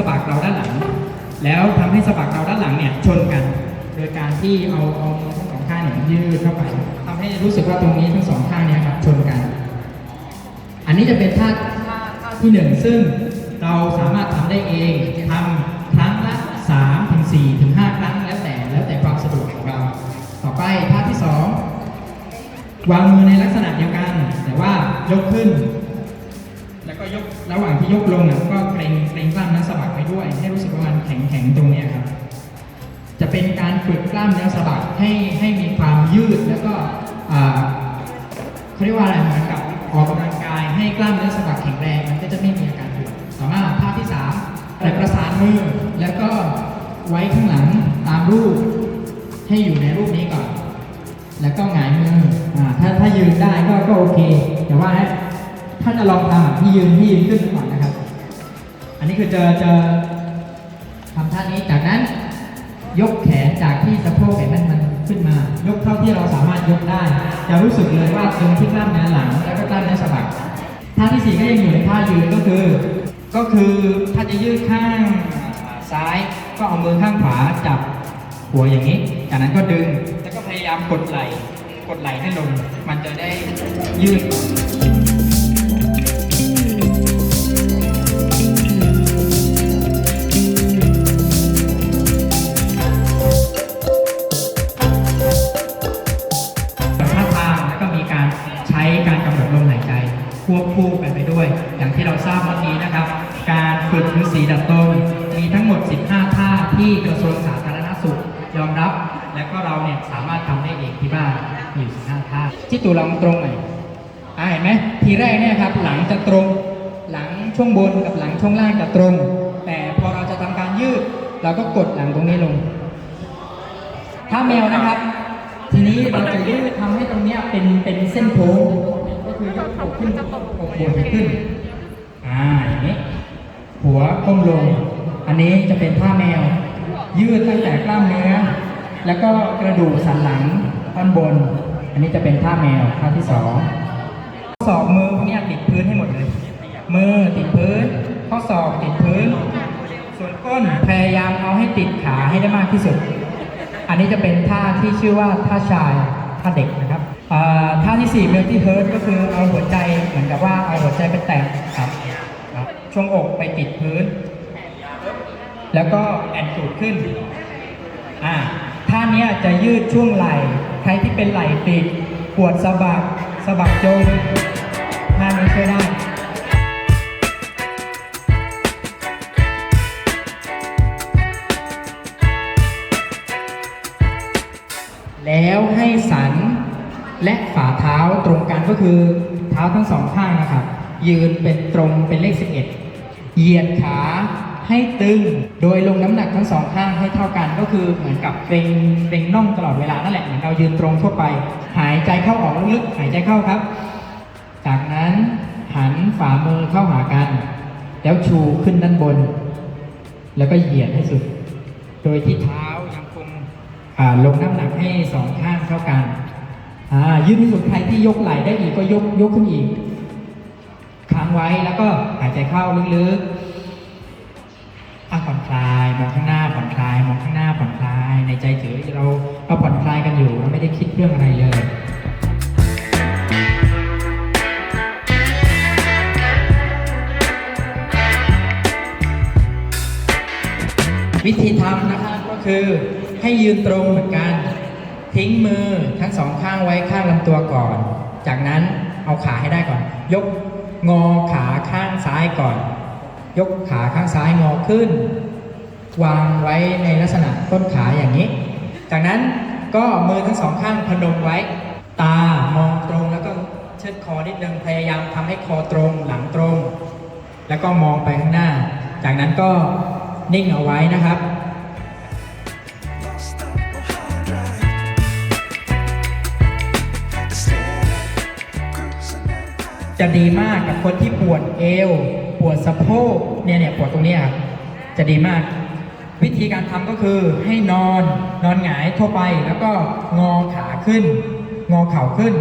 สะบักเราด้านหลัง แล้วทำให้สะบักเราด้านหลังเนี่ยชนกัน โดยการที่เอาเอามือทั้งสองข้างเนี่ยยืดเข้าไปทำให้รู้สึกว่าตรงนี้ทั้งสองข้างเนี่ยครับชนกัน อันนี้จะเป็นท่าท่าท่าที่หนึ่งซึ่งเราสามารถทำได้เองทำครั้งละ3ถึง4ถึง5ครั้งแล้วแต่แล้วแต่ความสะดวกของเรา ต่อไปท่าที่สองวางมือในลักษณะเดียวกัน แต่ว่ายกขึ้น ยกระหว่างที่ยกลงเนี่ยก็เกรงเกรงกล้ามเนื้อสะบักไปด้วย ให้รู้สึกว่ามันแข็งแข็งๆตรงเนี้ยครับ จะเป็นการฝึกกล้ามเนื้อสะบักให้ให้มีความยืดแล้วก็อ่าเขาเรียกว่าอะไรเหมือนกับออกกำลังกายให้กล้ามเนื้อสะบักแข็งแรงมันก็จะไม่มีอาการปวดต่อมาท่าที่สามแต่ประสานมือแล้วก็ไว้ข้างหลังตามรูป ให้อยู่ในรูปนี้ก่อน แล้วก็หงายมืออถ้าถ้ายืนได้ก็ก็โอเค แต่ว่า ถ้าจะลองทำอะที่ยืนที่ยืนขึ้นก่อนนะครับ อันนี้คือจะจะทำท่านี้จากนั้นยกแขนจากที่สะโพกเห็นมันมันขึ้นมา ยกเท่าที่เราสามารถยกได้ จะรู้สึกเลยว่าตรงที่กล้ามเนื้อหลังแล้วก็กล้ามเนื้อสะบักท่าที่สี่ก็ยังอยู่ในท่ายืนก็คือ ก็คือถ้าจะยืดข้างซ้ายก็เอามือข้างขวาจับหัวอย่างนี้ จากนั้นก็ดึงแล้วก็พยายามกดไหล่กดไหล่ให้ลง มันจะได้ยืด กระทรวงสาธารณสุขยอมรับ และก็เราเนี่ยสามารถทำได้เองที่บ้านอยู่15ท่าที่ตัวเราตรงไหนอ่าเห็นไหมทีแรกเนี่ยครับหลังจะตรง หลังช่วงบนกับหลังช่วงล่างจะตรง แต่พอเราจะทำการยืด เราก็กดหลังตรงนี้ลง ถ้าแมวนะครับ ทีนี้เราจะยืดทำให้ตรงเนี้ยเป็นเป็นเส้นโค้งก็คือยกอกขึ้นอกบนขึ้นอ่าอย่างนี้หัวก้มลง อันนี้จะเป็นท่าแมว ยืดตั้งแต่กล้ามเนื้อ แล้วก็กระดูกสันหลังท่อนบน อันนี้จะเป็นท่าแมวท่าที่สองข้อศอกมือพวกนี้ติดพื้นให้หมดเลย มือติดพื้น ข้อศอกติดพื้น ส่วนก้นพยายามเอาให้ติดขาให้ได้มากที่สุด อันนี้จะเป็นท่าที่ชื่อว่าท่าชายท่าเด็กนะครับอ่าท่าที่4 multi hurt ก็คือเอาหัวใจเหมือนกับว่าเอาหัวใจไปแตะครับช่วงอกไปติดพื้น แล้วก็แอนตูดขึ้น อ่าท่านี้จะยืดช่วงไหล่ ใครที่เป็นไหล่ติดปวดสะบักสะบักจงท่านี้ช่วยได้แล้วให้สันและฝ่าเท้าตรงกันก็คือเท้าทั้งสองข้างนะครับ ยืนเป็นตรงเป็นเลข 11 เหยียดขา ให้ตึง โดยลงน้ำหนักทั้งสองข้างให้เท่ากัน ก็คือเหมือนกับเกรงเกรงน่องตลอดเวลานั่นแหละเหมือนเรายืนตรงทั่วไป หายใจเข้าออกลึกๆหายใจเข้าครับ จากนั้นหันฝ่ามือเข้าหากัน แล้วชูขึ้นด้านบน แล้วก็เหยียดให้สุด โดยที่เท้ายังคงลงน้ำหนักให้สองข้างเท่ากันยืดที่สุดใครที่ยกไหล่ได้อีกก็ยกยกขึ้นอีกค้างไว้แล้วก็หายใจเข้าลึกๆ มองข้างหน้าผ่อนคลาย มองข้างหน้าผ่อนคลาย ในใจถือเราเราผ่อนคลายกันอยู่เราไม่ได้คิดเรื่องอะไรเลยวิธีทำนะครับก็คือให้ยืนตรงเหมือนกัน ทิ้งมือทั้งสองข้างไว้ข้างลำตัวก่อน จากนั้นเอาขาให้ได้ก่อน ยกงอขาข้างซ้ายก่อน ยกขาข้างซ้ายงอขึ้น วางไว้ในลักษณะต้นขาอย่างนี้ จากนั้นก็มือทั้งสองข้างพนมไว้ ตามองตรงแล้วก็เชิดคอนิดนึงพยายามทำให้คอตรงหลังตรง แล้วก็มองไปข้างหน้า จากนั้นก็นิ่งเอาไว้นะครับจะดีมากกับคนที่ปวดเอว ปวดสะโพกเนี่ยเนี่ยปวดตรงนี้ครับจะดีมาก วิธีการทำก็คือให้นอนนอนหงายทั่วไปแล้วก็งอขาขึ้น งอเข่าขึ้น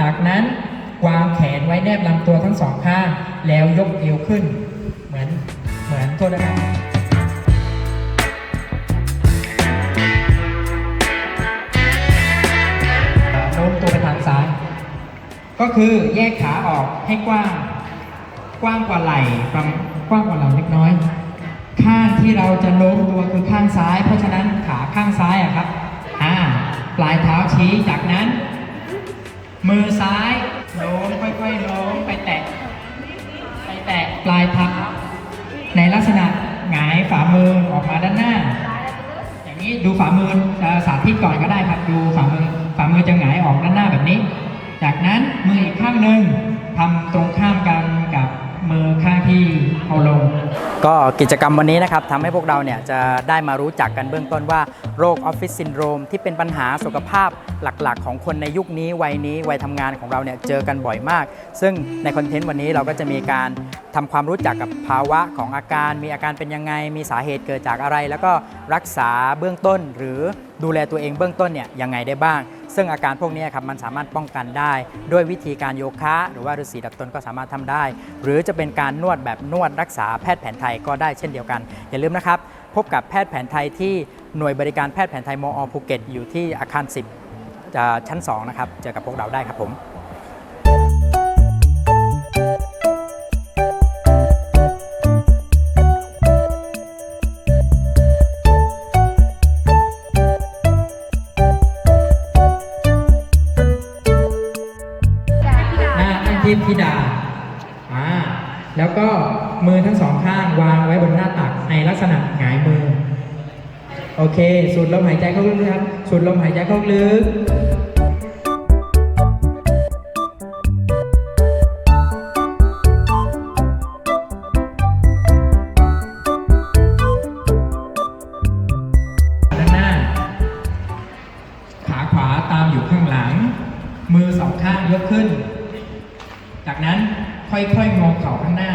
จากนั้นวางแขนไว้แนบลำตัวทั้งสองข้าง แล้วยกเอวขึ้น เหมือนเหมือนโทษนะครับโน้มตัวไปทางซ้าย ก็คือแยกขาออกให้กว้าง กว้างกว่าไหล่กว้างกว่าไหล่เล็กน้อย ข้างที่เราจะโน้มตัวคือข้างซ้าย เพราะฉะนั้นขาข้างซ้ายอะครับอ่าปลายเท้าชี้จากนั้น มือซ้ายโน้มค่อยๆโน้มไปแตะไปแตะปลายเท้าในลักษณะหงายฝ่ามือออกมาด้านหน้า อย่างนี้ดูฝ่ามือสาธิตก่อนก็ได้ครับดูฝ่ามือฝ่ามือจะหงายออกด้านหน้าแบบนี้ จากนั้นมืออีกข้างหนึ่งทำตรงข้ามกัน มือข้างที่เอาลง ก็กิจกรรมวันนี้นะครับทำให้พวกเราเนี่ยจะได้มารู้จักกันเบื้องต้นว่าโรคออฟฟิศซินโดรมที่เป็นปัญหาสุขภาพหลักๆ ของคนในยุคนี้วัยนี้วัยทำงานของเราเนี่ยเจอกันบ่อยมาก ซึ่งในคอนเทนต์วันนี้เราก็จะมีการทำความรู้จักกับภาวะของอาการ มีอาการเป็นยังไง มีสาเหตุเกิดจากอะไร แล้วก็รักษาเบื้องต้นหรือดูแลตัวเองเบื้องต้นเนี่ยยังไงได้บ้าง ซึ่งอาการพวกนี้ครับมันสามารถป้องกันได้ ด้วยวิธีการโยคะหรือว่าฤาษีดับตนก็สามารถทำได้ หรือจะเป็นการนวดแบบนวดรักษาแพทย์แผนไทยก็ได้เช่นเดียวกัน อย่าลืมนะครับ พบกับแพทย์แผนไทยที่หน่วยบริการแพทย์แผนไทยมอภูเก็ตอยู่ที่อาคาร 10 ชั้น 2 นะครับ เจอกับพวกเราได้ครับผม มือทั้งสองข้างวางไว้บนหน้าตักในลักษณะหงายมือ โอเค สูดลมหายใจเข้าลึกครับ สูดลมหายใจเข้าลึกด้านหน้าขาขวาตามอยู่ข้างหลังมือสองข้างยกขึ้น จากนั้นค่อยๆงอเข่าข้างหน้า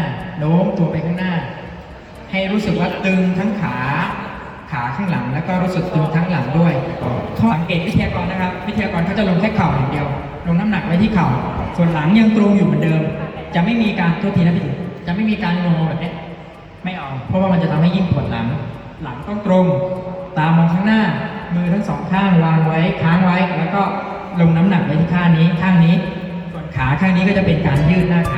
ตัวไปข้างหน้า ให้รู้สึกว่าตึงทั้งขา ขาข้างหลังแล้วก็รู้สึกตึงทั้งหลังด้วยข้อสังเกตวิทยากรนะครับ วิทยากรเขาจะลงแค่เข่าอย่างเดียว ลงน้ำหนักไว้ที่เข่า ส่วนหลังยังตรงอยู่เหมือนเดิม จะไม่มีการโทุทีนะพี่จะไม่มีการงอแบบนี้ไม่เอา เพราะว่ามันจะทำให้ยิ่งปวดหลัง หลังต้องตรง ตามองข้างหน้า มือทั้งสองข้างวางไว้ค้างไว้แล้วก็ลงน้ำหนักไว้ที่ข้างนี้ข้างนี้ ส่วนขาข้างนี้ก็จะเป็นการยืดหน้าขา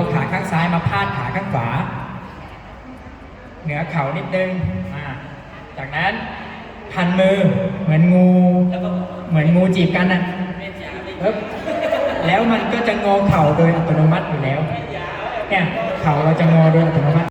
เอาขาข้างซ้ายมาพาดขาข้างขวา เหนือเข่านิดนึงอ่าจากนั้นพันมือเหมือนงูเหมือนงูจีบกันนะแล้วมันก็จะงอเข่าโดยอัตโนมัติอยู่แล้วเนี่ยเข่าเราจะงอโดยอัตโนมัติ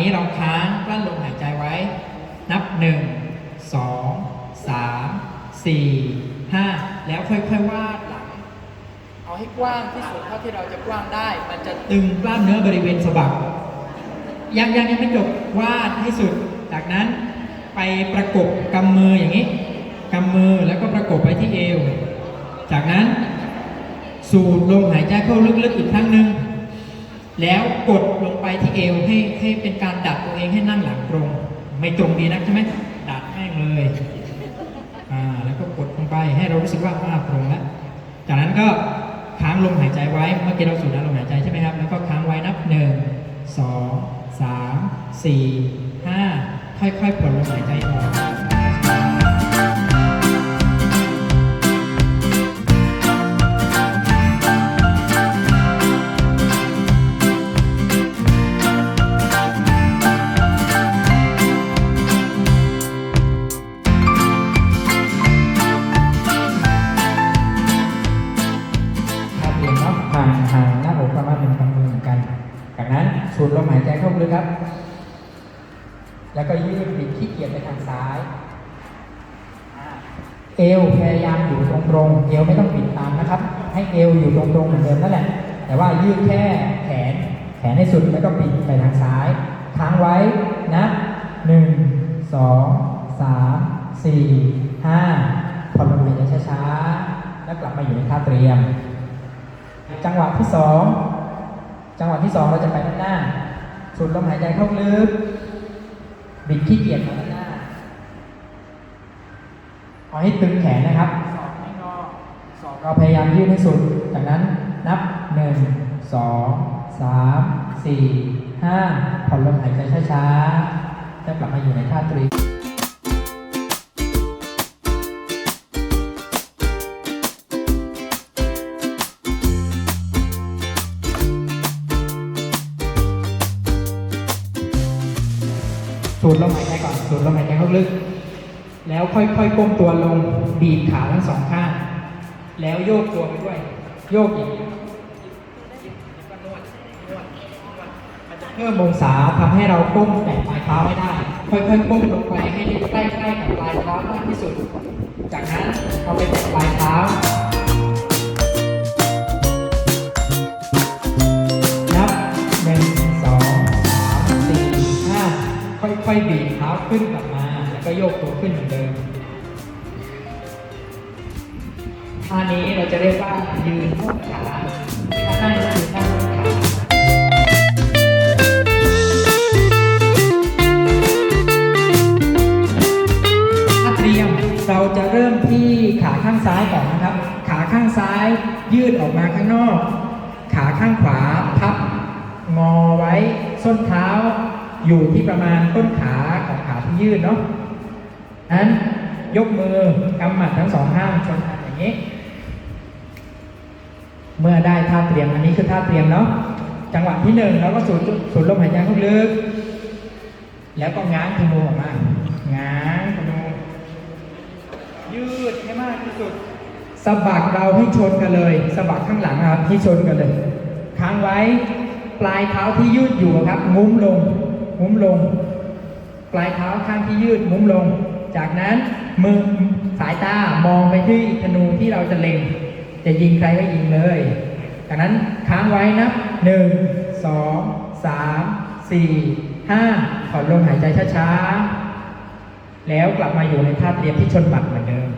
นี้เราค้างกลั้นลมหายใจไว้ นับ 1 2 3 4 5 แล้วค่อยๆวาดหลัง เอาให้กว้างที่สุดเท่าที่เราจะกว้างได้ มันจะตึงกล้ามเนื้อบริเวณสะบักยังยังยังไม่จบวาดให้สุด จากนั้นไปประกบกำมืออย่างนี้กำมือแล้วก็ประกบไปที่เอว จากนั้นสูดลมหายใจเข้าลึกๆอีกครั้งหนึ่ง แล้วกดลงไปที่เอวให้ให้เป็นการดัดตัวเองให้นั่งหลังตรง ไม่ตรงดีนักใช่ไหมดัดแม่งเลยอ่าแล้วก็กดลงไปให้เรารู้สึกว่าอ่าตรงแล้วจากนั้นก็ค้างลมหายใจไว้เมื่อกี้เราสูดน้ำลมหายใจใช่ไหมครับแล้วก็ค้างไว้นับหนึ่งสองสามสี่ห้าค่อยๆปล่อยลมหายใจออก เอวพยายามอยู่ตรงๆ เอวไม่ต้องบิดตามนะครับ ให้เอวอยู่ตรงๆเหมือนเดิมนั่นแหละ แต่ว่ายืดแค่แขน แขนให้สุดแล้วก็บิดไปทางซ้ายค้างไว้นะหนึ่งสองสามสี่ห้าผ่อนลมหายใช้าๆ แล้วกลับมาอยู่ในท่าเตรียม จังหวะที่สองจังหวะที่สองเราจะไปด้านหน้าสูดลมหายใจเข้าลึก บิดขี้เกียจมาด้านหน้า เอาให้ตึงแขนนะครับสองให้งอสองเราพยายามยืดให้สุด จากนั้นนับหนึ่งสองสามสี่ห้าผ่อนลมหายใจช้าๆแล้วกลับมาอยู่ในท่าตรีสูดลมหายใจก่อนสูดลมหายใจเข้าลึก แล้วค่อยๆก้มตัวลงบีบขาทั้งสองข้าง แล้วโยกตัวไปด้วย โยกอย่างนี้เพิ่มองศาทำให้เราก้มแต่ปลายเท้าไม่ได้ ค่อยๆก้มลงไปให้ใกล้ๆกับปลายเท้ามากที่สุด จากนั้นเอาไปแตะปลายเท้านับหนึ่งสองสามสี่ห้าค่อยๆบีบเท้าขึ้นกลับมา ก็โยกตัวขึ้นเหมือนเดิมท่านี้เราจะเรียกว่ายืนนวดขาถ้านั่งก็คือนั่งขาถ้าเตรียมเราจะเริ่มที่ขาข้างซ้ายก่อนนะครับ ขาข้างซ้ายยืดออกมาข้างนอก ขาข้างขวาพับงอไว้ส้นเท้าอยู่ที่ประมาณต้นขาของขาที่ยืดเนาะ นั้นยกมือกำหมัดทั้งสองข้างชนกันอย่างนี้ เมื่อได้ท่าเตรียมอันนี้คือท่าเตรียมเนาะจังหวะที่หนึ่งเราก็สูดสูดลมหายใจลึกแล้วก็ง้างธนูออกมาง้างธนูยืดให้มากที่สุดสะบักเราให้ชนกันเลยสะบักข้างหลังครับที่ชนกันเลยค้างไว้ปลายเท้าที่ยืดอยู่ครับ งุ้มลง งุ้มลง ปลายเท้าข้างที่ยืดงุ้มลง จากนั้นมือสายตามองไปที่ธนูที่เราจะเล็ง จะยิงใครก็ยิงเลย จากนั้นค้างไว้นะหนึ่งสองสามสี่ห้าถอนลมหายใจช้าๆ แล้วกลับมาอยู่ในท่าเตรียมที่ชนบัตรเหมือนเดิม